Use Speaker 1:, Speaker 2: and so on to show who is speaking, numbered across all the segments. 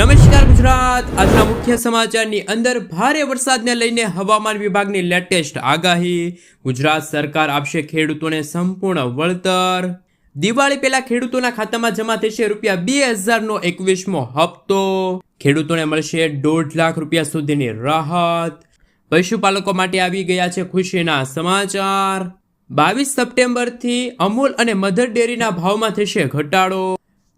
Speaker 1: નમસ્કાર ગુજરાત. આજના મુખ્ય સમાચારની અંદર ભારે વરસાદને લઈને હવામાન વિભાગની લેટેસ્ટ આગાહી. ગુજરાત સરકાર આપશે ખેડૂતોને સંપૂર્ણ વળતર. દિવાળી પહેલા ખેડૂતોના ખાતામાં જમા થશે રૂપિયા બે હજારનો એકવીસમો હપ્તો. ખેડૂતોને મળશે દોઢ લાખ રૂપિયા સુધીની રાહત. પશુપાલકો માટે આવી ગયા છે ખુશીના સમાચાર. બાવીસ સપ્ટેમ્બરથી અમૂલ અને મધર ડેરીના ભાવમાં થશે ઘટાડો.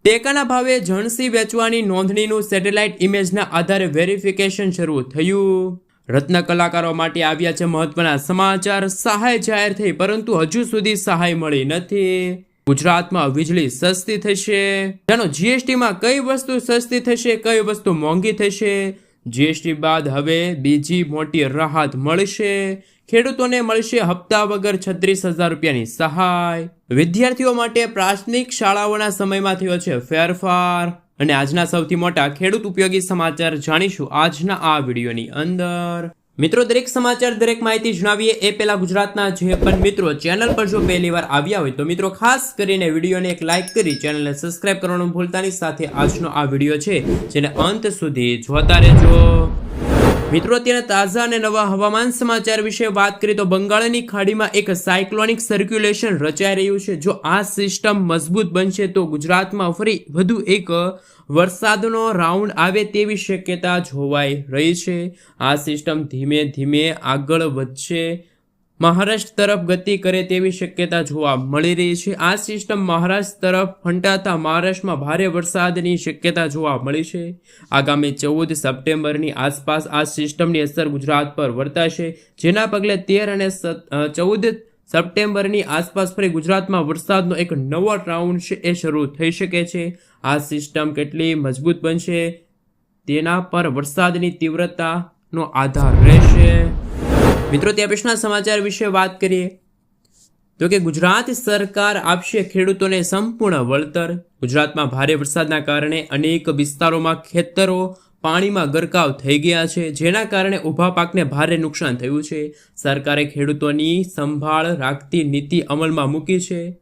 Speaker 1: ટેકાના ભાવે જણસી વેચવાની નોંધણીનું સેટેલાઇટ ઇમેજના આધારે વેરિફિકેશન શરૂ થયું. રત્ન કલાકારો માટે આવ્યા છે મહત્વના સમાચાર. સહાય જાહેર થઈ, પરંતુ હજુ સુધી સહાય મળી નથી. ગુજરાતમાં વીજળી સસ્તી થશે. જાણો, જીએસટીમાં કઈ વસ્તુ સસ્તી થશે, કઈ વસ્તુ મોંઘી થશે? જીએસટી બાદ હવે બીજી મોટી રાહત મળશે. ખેડૂતોને મળશે હપ્તા વગર છત્રીસ હજાર રૂપિયાની સહાય. વિદ્યાર્થીઓ માટે પ્રાથમિક શાળાઓના સમયમાં થયો છે ફેરફાર. અને આજના સૌથી મોટા ખેડૂત ઉપયોગી સમાચાર જાણીશું આજના આ વિડીયોની અંદર. મિત્રો, દરેક સમાચાર, દરેક માહિતી જણાવીએ એ પહેલા ગુજરાતના જે પણ મિત્રો ચેનલ પર જો પહેલી વાર આવ્યા હોય તો મિત્રો, ખાસ કરીને વિડીયોને એક લાઇક કરી ચેનલને સબસ્ક્રાઇબ કરવાનું ભૂલતાની સાથે આજનો આ વીડિયો છે, જેને અંત સુધી જોતા રહેજો. મિત્રો, અત્યારે તાજા અને નવા હવામાન સમાચાર વિશે વાત કરીએ તો બંગાળની ખાડીમાં એક સાયક્લોનિક સર્ક્યુલેશન રચાઈ રહ્યું છે. જો આ સિસ્ટમ મજબૂત બનશે તો ગુજરાતમાં ફરી વધુ એક વરસાદનો રાઉન્ડ આવે તેવી શક્યતા જોવાઈ રહી છે. આ સિસ્ટમ ધીમે ધીમે આગળ વધશે. મહારાષ્ટ્ર તરફ ગતિ કરે તેવી શક્યતા જોવા મળી રહી છે. આ સિસ્ટમ મહારાષ્ટ્ર તરફ ફંટાતા મહારાષ્ટ્રમાં ભારે વરસાદની શક્યતા જોવા મળી છે. આગામી ચૌદ સપ્ટેમ્બરની આસપાસ આ સિસ્ટમની અસર ગુજરાત પર વર્તાશે. જેના પગલે તેર અને ચૌદ સપ્ટેમ્બરની આસપાસ ફરી ગુજરાતમાં વરસાદનો એક નવો રાઉન્ડ છે એ શરૂ થઈ શકે છે. આ સિસ્ટમ કેટલી મજબૂત બનશે તેના પર વરસાદની તીવ્રતાનો આધાર રહેશે. મિત્રો, ત્યાં પછીના સમાચાર વિશે વાત કરીએ. તો કે ગુજરાત સરકાર આપશે ખેડૂતોને સંપૂર્ણ વળતર. ગુજરાતમાં ભારે વરસાદના કારણે અનેક વિસ્તારોમાં ખેતરો પાણીમાં ગરકાવ થઈ ગયા છે, જેના કારણે ઊભા પાકને ભારે નુકસાન થયું છે. સરકારે ખેડૂતોની સંભાળ રાખતી નીતિ અમલમાં મૂકી છે.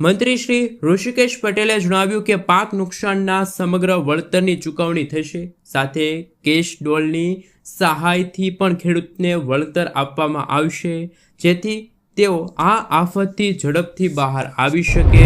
Speaker 1: મંત્રી શ્રી ઋષિકેશ પટેલે જણાવ્યું કે પાક નુકસાનના સમગ્ર વળતરની ચૂકવણી થશે. સાથે કેશ ડોલની સહાયથી પણ ખેડૂતને વળતર આપવામાં આવશે. જેથી તેઓ આ આફતથી ઝડપથી બહાર આવી શકે.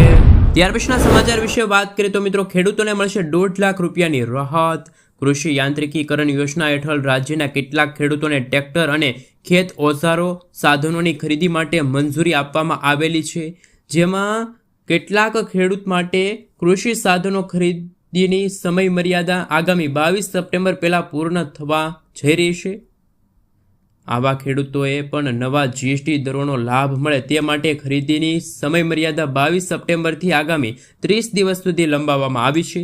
Speaker 1: ત્યાર પછીના સમાચાર વિશે વાત કરીએ તો મિત્રો, ખેડૂતોને મળશે દોઢ લાખ રૂપિયાની રાહત. કૃષિ યાંત્રિકીકરણ યોજના હેઠળ રાજ્યના કેટલાક ખેડૂતોને ટ્રેક્ટર અને ખેત ઓઝારો સાધનોની ખરીદી માટે મંજૂરી આપવામાં આવેલી છે. જેમાં કેટલાક ખેડૂત માટે કૃષિ સાધનો ખરીદીની સમય મર્યાદા આગામી બાવીસ સપ્ટેમ્બર પહેલાં પૂર્ણ થવા જઈ રહી છે. આવા ખેડૂતોએ પણ નવા જીએસટી દરોનો લાભ મળે તે માટે ખરીદીની સમય મર્યાદા બાવીસ સપ્ટેમ્બરથી આગામી ત્રીસ દિવસ સુધી લંબાવવામાં આવી છે.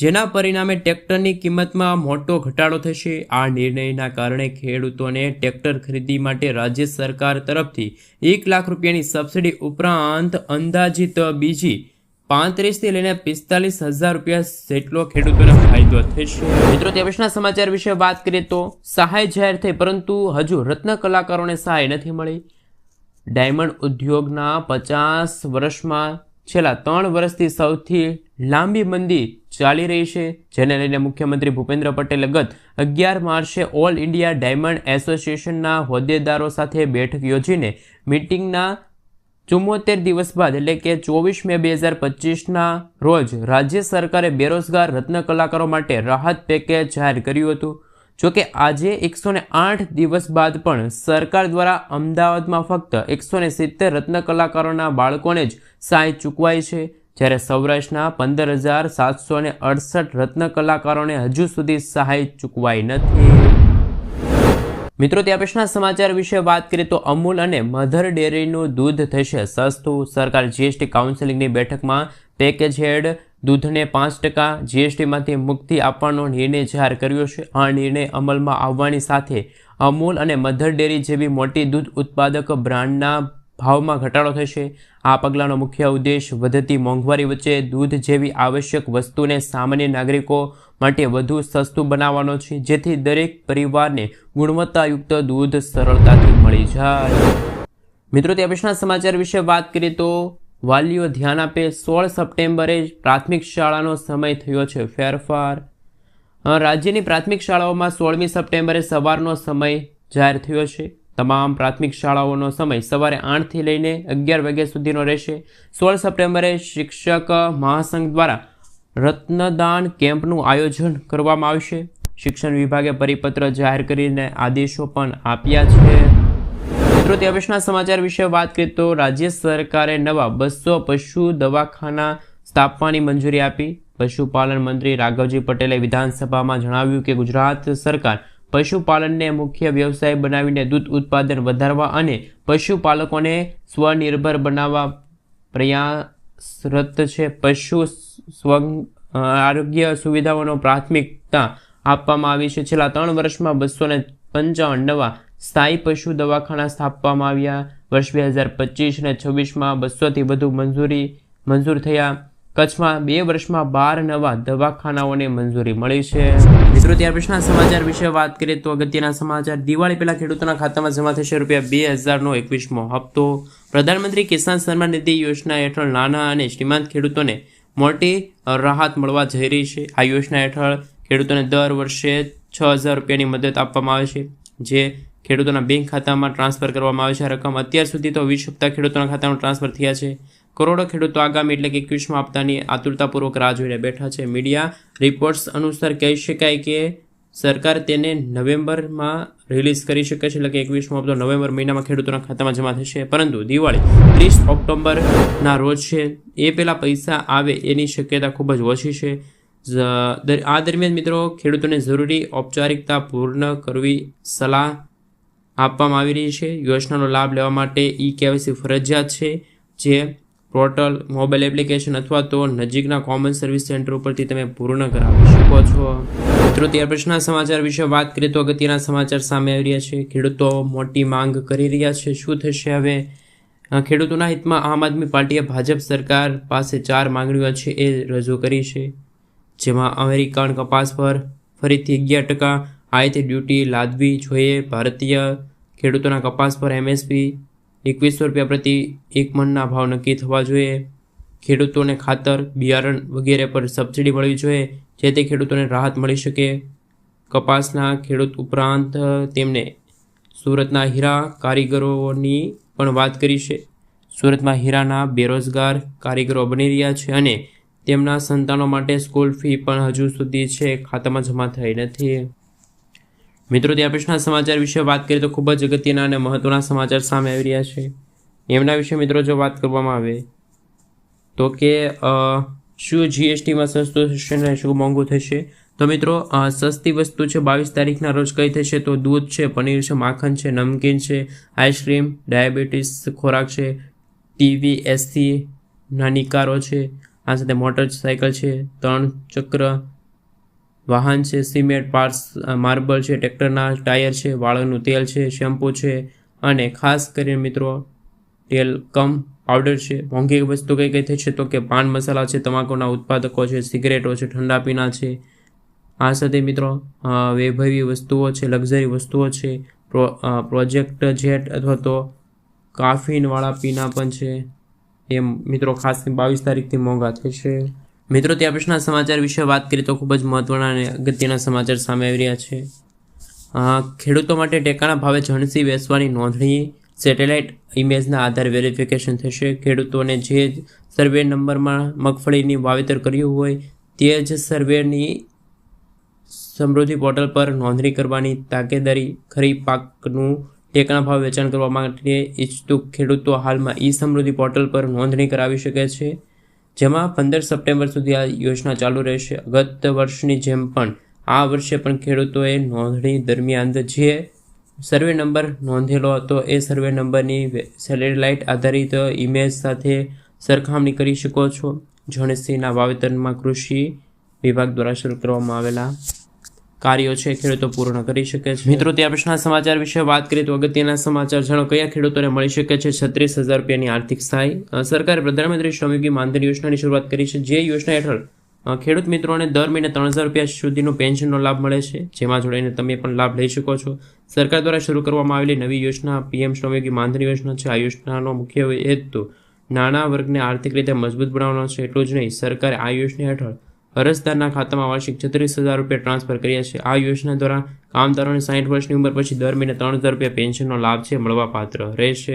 Speaker 1: જેના પરિણામે ટ્રેક્ટરની કિંમતમાં મોટો ઘટાડો થશે. આ નિર્ણયના કારણે ખેડૂતોને ટ્રેક્ટર ખરીદી માટે રાજ્ય સરકાર તરફથી એક લાખ રૂપિયાની સબસિડી ઉપરાંત અંદાજિત બીજી પાંત્રીસથી લઈને પિસ્તાલીસ હજાર રૂપિયા જેટલો ખેડૂતોને ફાયદો થશે. મિત્રો, તે સમાચાર વિશે વાત કરીએ તો સહાય જાહેર થઈ, પરંતુ હજુ રત્ન કલાકારોને સહાય નથી મળી. ડાયમંડ ઉદ્યોગના પચાસ વર્ષમાં છેલ્લા ત્રણ વર્ષથી સૌથી લાંબી મંદી ચાલી રહી છે, જેને લઈને મુખ્યમંત્રી ભૂપેન્દ્ર પટેલે ગત અગિયાર માર્ચે ઓલ ઇન્ડિયા ડાયમંડ એસોસિએશનના હોદ્દેદારો સાથે બેઠક યોજીને મિટિંગના ચુમ્મોતેર દિવસ બાદ, એટલે કે ચોવીસ મે બે હજાર પચીસના રોજ, રાજ્ય સરકારે બેરોજગાર રત્ન કલાકારો માટે રાહત પેકેજ જાહેર કર્યું હતું. જોકે આજે એકસો આઠ દિવસ બાદ પણ સરકાર દ્વારા અમદાવાદમાં ફક્ત એકસો સિત્તેર રત્ન કલાકારોના બાળકોને જ સહાય ચૂકવાય છે. જ્યારે સૌરાષ્ટ્રના પંદર હજાર સાતસો ને અડસઠ રત્ન કલાકારોને હજુ સુધી સહાય ચૂકવાઈ નથી. મિત્રો ત્યાં પછીના સમાચાર વિશે વાત કરીએ તો અમૂલ અને મધર ડેરીનું દૂધ થશે સસ્તું. સરકાર જીએસટી કાઉન્સિલિંગની બેઠકમાં પેકેજ હેડ દૂધને પાંચ ટકા જીએસટીમાંથી મુક્તિ આપવાનો નિર્ણય જાહેર કર્યો છે. આ નિર્ણય અમલમાં આવવાની સાથે અમૂલ અને મધર ડેરી જેવી મોટી દૂધ ઉત્પાદક બ્રાન્ડના ભાવમાં ઘટાડો થશે. આ પગલાંનો મુખ્ય ઉદ્દેશ વધતી મોંઘવારી વચ્ચે દૂધ જેવી આવશ્યક વસ્તુને સામાન્ય નાગરિકો માટે વધુ સસ્તું બનાવવાનો છે, જેથી દરેક પરિવારને ગુણવત્તાયુક્ત દૂધ સરળતાથી મળી જાય. મિત્રો, તે પછીના સમાચાર વિશે વાત કરીએ તો વાલીઓ ધ્યાન આપે સોળ સપ્ટેમ્બરે પ્રાથમિક શાળાનો સમય થયો છે, ફેરફાર. રાજ્યની પ્રાથમિક શાળાઓમાં સોળમી સપ્ટેમ્બરે સવારનો સમય જાહેર થયો છે. તમામ પ્રાથમિક શાળાઓનો સમય સવારે આઠથી લઈને અગિયાર વાગ્યા સુધીનો રહેશે. સોળ સપ્ટેમ્બરે શિક્ષક મહાસંઘ દ્વારા રત્નદાન કેમ્પનું આયોજન કરવામાં આવશે. શિક્ષણ વિભાગે પરિપત્ર જાહેર કરીને આદેશો પણ આપ્યા છે. મિત્રો, તે અવેશના સમાચાર વિશે વાત કરીએ તો રાજ્ય સરકારે નવા બસો પશુ દવાખાના સ્થાપવાની મંજૂરી આપી. પશુપાલન મંત્રી રાઘવજી પટેલે વિધાનસભામાં જણાવ્યું કે ગુજરાત સરકાર પશુપાલનને મુખ્ય વ્યવસાય બનાવીને દૂધ ઉત્પાદન વધારવા અને પશુપાલકોને સ્વનિર્ભર બનાવવા પ્રયાસરત છે. પશુ સ્વ આરોગ્ય સુવિધાઓનો પ્રાથમિકતા આપવામાં આવી છે. છેલ્લા ત્રણ વર્ષમાં બસો ને પંચાવન નવા સ્થાયી પશુ દવાખાના સ્થાપવામાં આવ્યા. વર્ષ બે હજાર પચીસ અને છવ્વીસમાં બસોથી વધુ મંજૂરી, મંજૂર થયા. કચ્છમાં બે વર્ષમાં બાર નવા દવાખાનાઓને મંજૂરી મળી છે. મિત્રો, ત્યાર પછીના સમાચાર વિશે વાત કરીએ તો અગત્યના સમાચાર. દિવાળી પહેલા ખેડૂતોના ખાતામાં જમા થશે રૂપિયા બે હજારનો એકવીસમો હપ્તો. પ્રધાનમંત્રી કિસાન સન્માન નિધિ યોજના હેઠળ નાના અને શ્રીમંત ખેડૂતોને મોટી રાહત મળવા જઈ રહી છે. આ યોજના હેઠળ ખેડૂતોને દર વર્ષે છ હજાર રૂપિયાની મદદ આપવામાં આવે છે, જે ખેડૂતોના બેંક ખાતામાં ટ્રાન્સફર કરવામાં આવે છે. આ રકમ અત્યાર સુધી તો વીસ હપ્તા ખેડૂતોના ખાતામાં ટ્રાન્સફર થયા છે. કરોડો ખેડૂતો આગામી એટલે કે એકવીસમાં હપ્તાની આતુરતાપૂર્વક રાહ જોઈને બેઠા છે. મીડિયા રિપોર્ટ્સ અનુસાર કહી શકાય કે સરકાર તેને નવેમ્બરમાં રિલીઝ કરી શકે છે, એટલે કે એકવીસમો હપ્તો નવેમ્બર મહિનામાં ખેડૂતોના ખાતામાં જમા થશે. પરંતુ દિવાળી ત્રીસ ઓક્ટોબરના રોજ છે. એ પહેલાં પૈસા આવે એની શક્યતા ખૂબ જ ઓછી છે. આ દરમિયાન મિત્રો ખેડૂતોને જરૂરી ઔપચારિકતા પૂર્ણ કરવી સલાહ આપવામાં આવી રહી છે. યોજનાનો લાભ લેવા માટે ઈ કેવાયસી ફરજિયાત છે, જે પોર્ટલ મોબાઈલ એપ્લિકેશન અથવા તો નજીકના કોમન સર્વિસ સેન્ટર ઉપરથી તમે પૂર્ણ કરાવી શકો છો. મિત્રો, ત્યાર પછીના સમાચાર વિશે વાત કરીએ તો અગત્યના સમાચાર સામે આવી રહ્યા છે. ખેડૂતો મોટી માંગ કરી રહ્યા છે. શું થશે હવે? ખેડૂતોના હિતમાં આમ આદમી પાર્ટીએ ભાજપ સરકાર પાસે ચાર માંગણીઓ છે એ રજૂ કરી છે. જેમાં અમેરિકન કપાસ પર ફરીથી અગિયાર ટકા આયાતી ડ્યુટી લાદવી જોઈએ. ભારતીય ખેડૂતોના કપાસ પર એમએસપી એકવીસો રૂપિયા પ્રતિ એક મણના ભાવ નક્કી થવા જોઈએ. ખેડૂતોને ખાતર, બિયારણ વગેરે પર સબસિડી મળવી જોઈએ, જેથી ખેડૂતોને રાહત મળી શકે. કપાસના ખેડૂત ઉપરાંત તેમને સુરતના હીરા કારીગરોની પણ વાત કરી છે. સુરતમાં હીરાના બેરોજગાર કારીગરો બની રહ્યા છે અને તેમના સંતાનો માટે સ્કૂલ ફી પણ હજુ સુધી છે, ખાતામાં જમા થઈ નથી. મિત્રો, ત્યાં પછીના સમાચાર વિશે વાત કરીએ તો ખૂબ જ અગત્યના અને મહત્ત્વના સમાચાર સામે આવી રહ્યા છે. એમના વિશે મિત્રો, જો વાત કરવામાં આવે તો કે શું જીએસટીમાં સસ્તું થશે ને શું મોંઘું થશે? તો મિત્રો સસ્તી વસ્તુ છે, બાવીસ તારીખના રોજ કઈ થશે? તો દૂધ છે, પનીર છે, માખણ છે, નમકીન છે, આઈસ્ક્રીમ, ડાયાબિટીસ ખોરાક છે, ટીવી, એસી, નાની કારો છે, આ સાથે મોટરસાયકલ છે ત્રણ ચક્ર વાહન છે, સિમેન્ટ, પાર્સ માર્બલ છે, ટ્રેક્ટરના ટાયર છે, વાળનું તેલ છે, શેમ્પૂ છે અને ખાસ કરીને મિત્રો તેલ કમ પાવડર છે. મોંઘી વસ્તુ કઈ કઈ છે તો કે પાન મસાલા છે, તમાકુના ઉત્પાદકો છે, સિગરેટો છે, ઠંડા પીણા છે. આ સાથે મિત્રો વૈભવી વસ્તુઓ છે, લક્ઝરી વસ્તુઓ છે, પ્રો પ્રોજેક્ટ જેટ અથવા તો કાફીનવાળા પીણા પણ છે. એમ મિત્રો ખાસ બાવીસ તારીખથી મોંઘા થશે મિત્રો, ત્યાં પછીના સમાચાર વિશે વાત કરીએ તો ખૂબ જ મહત્વના અને અગત્યના સમાચાર સામે આવી રહ્યા છે. ખેડૂતો માટે ટેકાના ભાવે જણસી વેચવાની નોંધણી, સેટેલાઇટ ઇમેજના આધારે વેરિફિકેશન થશે. ખેડૂતોને જે સર્વે નંબરમાં મગફળીની વાવેતર કર્યું હોય, તે જ સર્વેની સમૃદ્ધિ પોર્ટલ પર નોંધણી કરવાની તાકેદારી ખરીફ પાકનું ટેકાના ભાવ વેચાણ કરવા માટે ઈચ્છુક ખેડૂતો હાલમાં ઈ સમૃદ્ધિ પોર્ટલ પર નોંધણી કરાવી શકે છે. જેમાં પંદર સપ્ટેમ્બર સુધી આ યોજના ચાલુ રહેશે. ગત વર્ષની જેમ પણ આ વર્ષે પણ ખેડૂતોએ નોંધણી દરમિયાન જે સર્વે નંબર નોંધેલો હતો, એ સર્વે નંબરની સેટેલાઇટ આધારિત ઇમેજ સાથે સરખામણી કરી શકો છો. જણસીના વાવેતરમાં કૃષિ વિભાગ દ્વારા શરૂ કરવામાં આવેલા કાર્યો છે, ખેડૂતો પૂર્ણ કરી શકે છે. મિત્રો ત્યાં પછીના સમાચાર વિશે વાત કરીએ તો અગત્યના સમાચાર જાણો. કયા ખેડૂતોને મળી શકે છે છત્રીસ હજાર રૂપિયાની આર્થિક સહાય? સરકારે પ્રધાનમંત્રી શ્રમયોગી માનધન યોજનાની શરૂઆત કરી છે. જે યોજના હેઠળ ખેડૂત મિત્રોને દર મહિને ત્રણ હજાર રૂપિયા સુધીનો પેન્શનનો લાભ મળે છે. જેમાં જોડાઈને તમે પણ લાભ લઈ શકો છો. સરકાર દ્વારા શરૂ કરવામાં આવેલી નવી યોજના, પીએમ શ્રમયોગી માનધન યોજના છે. આ યોજનાનો મુખ્ય હેતુ નાના વર્ગને આર્થિક રીતે મજબૂત બનાવવાનો છે. એટલું જ નહીં, સરકારે આ યોજના હેઠળ અરજદારના ખાતામાં વાર્ષિક છત્રીસ હજાર રૂપિયા ટ્રાન્સફર કર્યા છે. આ યોજના દ્વારા કામદારોને સાઠ વર્ષની ઉંમર પછી દર મહિને ત્રણ હજાર રૂપિયા પેન્શનનો લાભ છે, મળવાપાત્ર રહેશે.